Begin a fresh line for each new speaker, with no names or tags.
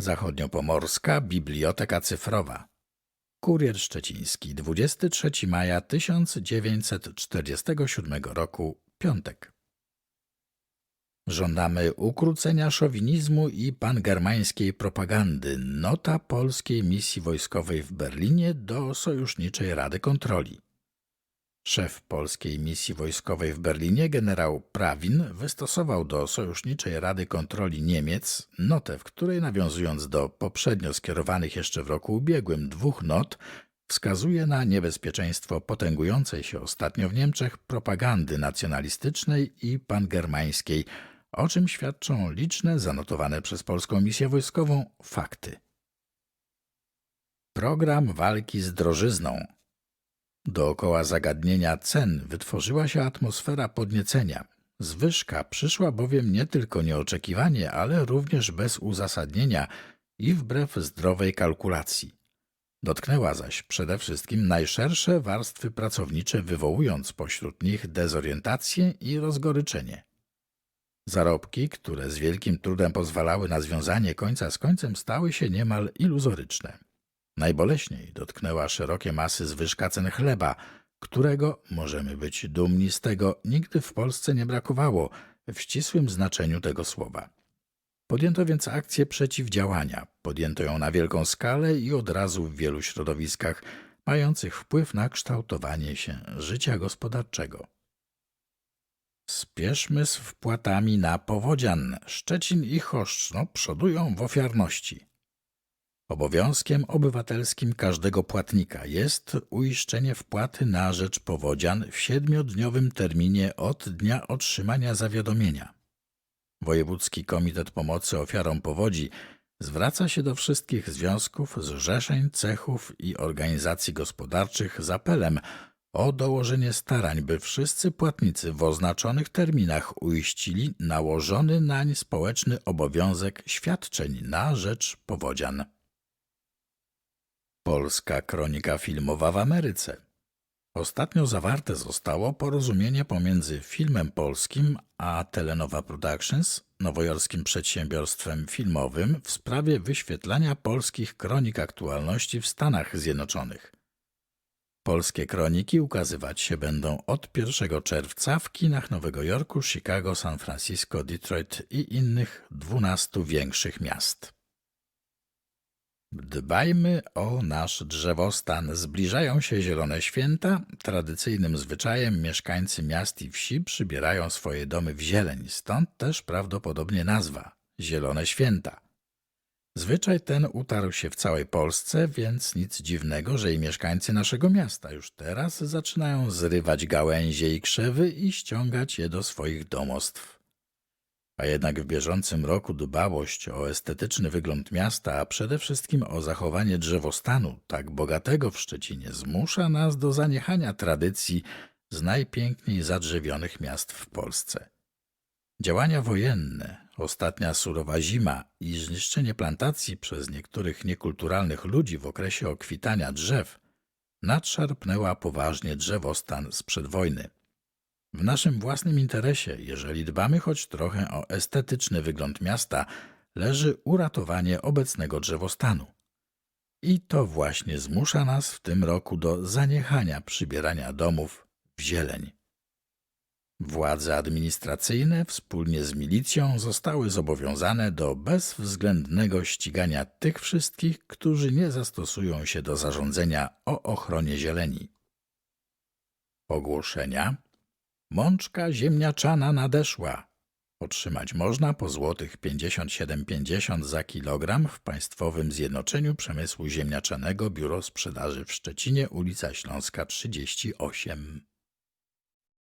Zachodniopomorska Biblioteka Cyfrowa. Kurier Szczeciński, 23 maja 1947 roku, piątek. Żądamy ukrócenia szowinizmu i pangermańskiej propagandy. Nota polskiej misji wojskowej w Berlinie do Sojuszniczej Rady Kontroli. Szef polskiej misji wojskowej w Berlinie, generał Prawin, wystosował do Sojuszniczej Rady Kontroli Niemiec notę, w której nawiązując do poprzednio skierowanych jeszcze w roku ubiegłym dwóch not, wskazuje na niebezpieczeństwo potęgującej się ostatnio w Niemczech propagandy nacjonalistycznej i pangermańskiej, o czym świadczą liczne zanotowane przez polską misję wojskową fakty. Program walki z drożyzną Dookoła zagadnienia cen wytworzyła się atmosfera podniecenia. Zwyżka przyszła bowiem nie tylko nieoczekiwanie, ale również bez uzasadnienia i wbrew zdrowej kalkulacji. Dotknęła zaś przede wszystkim najszersze warstwy pracownicze, wywołując pośród nich dezorientację i rozgoryczenie. Zarobki, które z wielkim trudem pozwalały na związanie końca z końcem, stały się niemal iluzoryczne. Najboleśniej dotknęła szerokie masy zwyżka cen chleba, którego, możemy być dumni z tego, nigdy w Polsce nie brakowało w ścisłym znaczeniu tego słowa. Podjęto więc akcję przeciwdziałania. Podjęto ją na wielką skalę i od razu w wielu środowiskach, mających wpływ na kształtowanie się życia gospodarczego. Spieszmy z wpłatami na powodzian. Szczecin i Choszczno przodują w ofiarności. Obowiązkiem obywatelskim każdego płatnika jest uiszczenie wpłaty na rzecz powodzian w siedmiodniowym terminie od dnia otrzymania zawiadomienia. Wojewódzki Komitet Pomocy Ofiarom Powodzi zwraca się do wszystkich związków, zrzeszeń, cechów i organizacji gospodarczych z apelem o dołożenie starań, by wszyscy płatnicy w oznaczonych terminach uiścili nałożony nań społeczny obowiązek świadczeń na rzecz powodzian. Polska kronika filmowa w Ameryce. Ostatnio zawarte zostało porozumienie pomiędzy filmem polskim a Telenowa Productions, nowojorskim przedsiębiorstwem filmowym, w sprawie wyświetlania polskich kronik aktualności w Stanach Zjednoczonych. Polskie kroniki ukazywać się będą od 1 czerwca w kinach Nowego Jorku, Chicago, San Francisco, Detroit i innych 12 większych miast. Dbajmy o nasz drzewostan. Zbliżają się zielone święta. Tradycyjnym zwyczajem mieszkańcy miast i wsi przybierają swoje domy w zieleń, stąd też prawdopodobnie nazwa Zielone Święta. Zwyczaj ten utarł się w całej Polsce, więc nic dziwnego, że i mieszkańcy naszego miasta już teraz zaczynają zrywać gałęzie i krzewy i ściągać je do swoich domostw. A jednak w bieżącym roku dbałość o estetyczny wygląd miasta, a przede wszystkim o zachowanie drzewostanu tak bogatego w Szczecinie zmusza nas do zaniechania tradycji z najpiękniej zadrzewionych miast w Polsce. Działania wojenne, ostatnia surowa zima i zniszczenie plantacji przez niektórych niekulturalnych ludzi w okresie okwitania drzew nadszarpnęła poważnie drzewostan sprzed wojny. W naszym własnym interesie, jeżeli dbamy choć trochę o estetyczny wygląd miasta, leży uratowanie obecnego drzewostanu. I to właśnie zmusza nas w tym roku do zaniechania przybierania domów w zieleń. Władze administracyjne wspólnie z milicją zostały zobowiązane do bezwzględnego ścigania tych wszystkich, którzy nie zastosują się do zarządzenia o ochronie zieleni. Ogłoszenia Mączka ziemniaczana nadeszła. Otrzymać można po złotych 57,50 za kilogram w Państwowym Zjednoczeniu Przemysłu Ziemniaczanego Biuro Sprzedaży w Szczecinie, ulica Śląska 38.